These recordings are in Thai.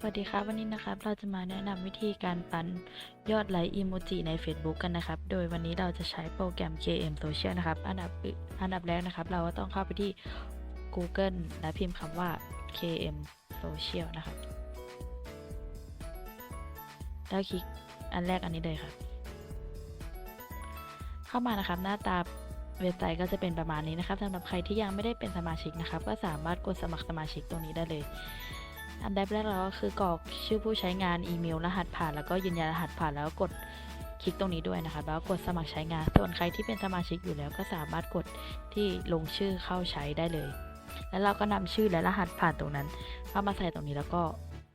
สวัสดีครับวันนี้นะครับเราจะมาแนะนำวิธีการปั้นยอดไลค์อีโมจิใน Facebook กันนะครับ โดยวันนี้เราจะใช้โปรแกรม KM Social นะครับ อันดับอันดับแรกนะครับ เราก็ต้องเข้าไปที่ Google และพิมพ์คำว่า KM Social นะครับ แล้วคลิกอันแรกอันนี้เลยครับ เข้ามานะครับหน้าตาเว็บไซต์ก็จะเป็นประมาณนี้นะครับสำหรับใครที่ยังไม่ได้เป็นสมาชิกนะครับ ก็สามารถกดสมัครสมาชิกตรงนี้ได้เลย อันดับแรกเราก็คือกรอกชื่อผู้ใช้งานอีเมลรหัสผ่าน แล้วก็ยืนยันรหัสผ่านแล้วกดคลิกตรงนี้ด้วยนะครับแล้วก็กดสมัครใช้งาน ส่วนใครที่เป็นสมาชิกอยู่แล้วก็สามารถกดที่ลงชื่อเข้าใช้ได้เลย แล้วเราก็นำชื่อและรหัสผ่านตรงนั้นเข้ามาใส่ตรงนี้แล้วก็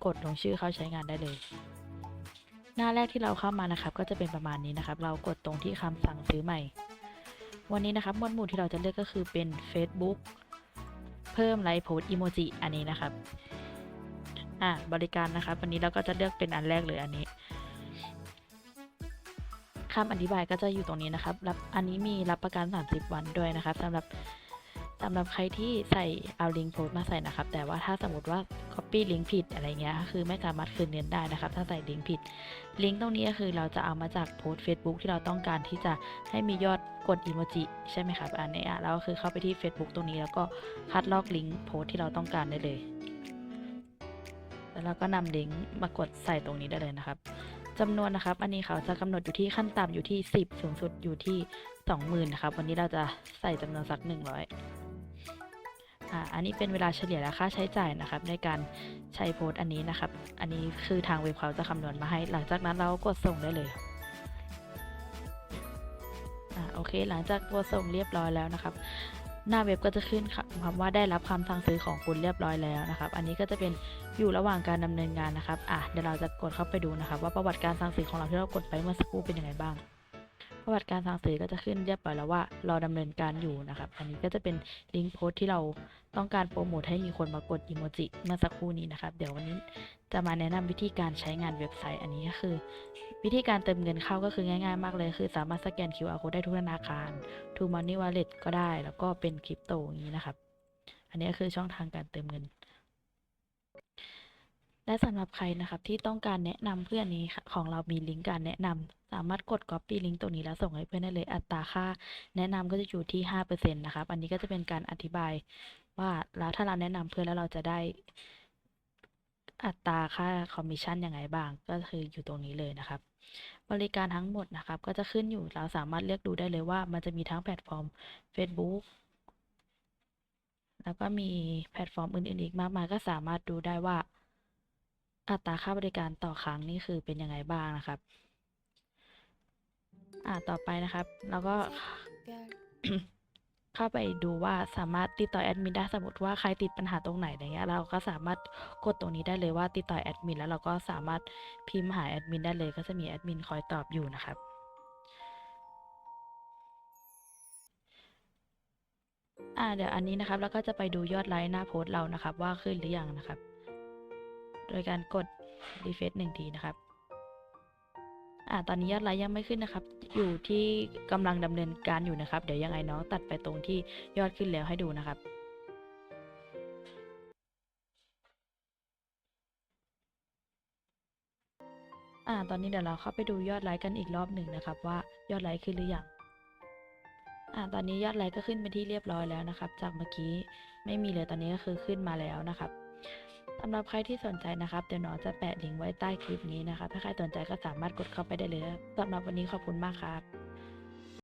กดลงชื่อเข้าใช้งานได้เลย หน้าแรกที่เราเข้ามานะครับ ก็จะเป็นประมาณนี้นะครับ เรากดตรงที่คำสั่งซื้อใหม่ วันนี้นะครับหมวดหมู่ที่เราจะเลือกก็คือเป็น Facebook เพิ่มไลค์โพสอีโมจิอันนี้นะครับ อะบริการนะครับวันนี้เราก็จะเลือกเป็นอันแรกเลยอันนี้คำอธิบายก็จะอยู่ตรงนี้นะครับ รับ อันนี้มีรับประกัน 30 วันด้วยนะครับสำหรับสำหรับใครที่ใส่เอาลิงก์โพสต์มาใส่นะครับ แต่ว่าถ้าสมมติว่า copy ลิงก์ผิดอะไรเงี้ย คือไม่สามารถคืนเงินได้นะครับ ถ้าใส่ลิงก์ผิด ลิงก์ตรงนี้ก็คือเราจะเอามาจากโพสต์ Facebook ที่เราต้องการที่จะให้มียอดกดอีโมจิใช่ไหมครับ อันนี้อะเราก็คือเข้าไปที่ Facebook ตรงนี้แล้วก็คัดลอกลิงก์โพสต์ที่เราต้องการได้เลย แล้วเราก็นำลิงก์มากดใส่ตรงนี้ได้เลยนะครับจำนวนนะครับ อันนี้เขาจะกำหนดอยู่ที่ขั้นต่ำอยู่ที่ 10 สูงสุดอยู่ที่ 20,000นะครับ วันนี้เราจะใส่จำนวนสัก 100อ่าอันนี้เป็นเวลาเฉลี่ยและค่าใช้จ่ายนะครับ ในการใช้โพสต์อันนี้นะครับ อันนี้คือทางเว็บเขาจะคำนวณมาให้ หลังจากนั้นเรากดส่งได้เลยอ่าโอเค หลังจากกดส่งเรียบร้อยแล้วนะครับ หน้าเว็บก็จะขึ้นคำว่าได้รับคำสั่งซื้อของคุณเรียบร้อยแล้วนะครับ อันนี้ก็จะเป็นอยู่ระหว่างการดำเนินงานนะครับ อะเดี๋ยวเราจะกดเข้าไปดูนะครับ ว่าประวัติการสั่งซื้อของเราที่เรากดไปเมื่อสักครู่เป็นยังไงบ้าง ประวัติการสั่งซื้อก็จะขึ้นเรียบร้อยแล้วว่ารอดำเนินการอยู่นะครับ อันนี้ก็จะเป็นลิงก์โพสต์ที่เรา ต้องการโปรโมทให้มีคนมากดอีโมจิเมื่อสักครู่นี้นะครับ เดี๋ยววันนี้จะมาแนะนำวิธีการใช้งานเว็บไซต์อันนี้ก็คือ วิธีการเติมเงินเข้าก็คือง่ายๆมากเลย คือสามารถสแกน QR code ได้ทุกธนาคาร To Money Wallet ก็ได้ แล้วก็เป็นคริปโตอย่างนี้นะครับ อันนี้ก็คือช่องทางการเติมเงิน และสำหรับใครนะครับที่ต้องการแนะนำเพื่อนนี้ของเรามีลิงก์การแนะนำสามารถกด copy ลิงก์ตรงนี้แล้วส่งให้เพื่อนได้เลยอัตราค่า แนะนำก็จะอยู่ที่5%นะครับอันนี้ก็จะเป็นการอธิบาย ว่าแล้วถ้าเราแนะนำเพื่อนแล้วเราจะได้อัตราค่าคอมมิชชั่นยังไงบ้าง ก็คืออยู่ตรงนี้เลยนะครับ บริการทั้งหมดนะครับ ก็จะขึ้นอยู่เราสามารถเลือกดูได้เลยว่า มันจะมีทั้งแพลตฟอร์ม Facebook แล้วก็มีแพลตฟอร์มอื่นๆอีกมากมายก็สามารถดูได้ว่า อัตราค่าบริการต่อครั้งนี่คือเป็นยังไงบ้างนะครับ อ่าต่อไปนะครับ เราก็ เข้าไปดูว่าสามารถติดต่อแอดมินได้สมมติว่าใครติดปัญหาตรงไหนอะไรเงี้ยเราก็สามารถกดตรงนี้ได้เลยว่าติดต่อแอดมินแล้วเราก็สามารถพิมพ์หาแอดมินได้เลย ก็จะมีแอดมินคอยตอบอยู่นะครับอ่าเดี๋ยวอันนี้นะครับเราก็จะไปดูยอดไลค์หน้าโพสต์เรานะครับ ว่าขึ้นหรือยังนะครับ โดยการกดรีเฟซหนึ่งทีนะครับ อ่าตอนนี้ยอดไลค์ยังไม่ขึ้นนะครับ อยู่ที่กำลังดำเนินการอยู่นะครับ เดี๋ยวยังไงน้องตัดไปตรงที่ยอดขึ้นแล้วให้ดูนะครับอ่าตอนนี้เดี๋ยวเราเข้าไปดูยอดไลค์กันอีกรอบหนึ่งนะครับ ว่ายอดไลค์ขึ้นหรือยังอ่าตอนนี้ยอดไลค์ก็ขึ้นเป็นที่เรียบร้อยแล้วนะครับ จากเมื่อกี้ไม่มีเลยตอนนี้ก็คือขึ้นมาแล้วนะครับ สำหรับใครที่สนใจนะครับเดี๋ยวหนอจะแปะลิงก์ไว้ใต้คลิปนี้นะครับถ้าใครสนใจก็สามารถกดเข้าไปได้เลยสำหรับวันนี้ขอบคุณมากครับ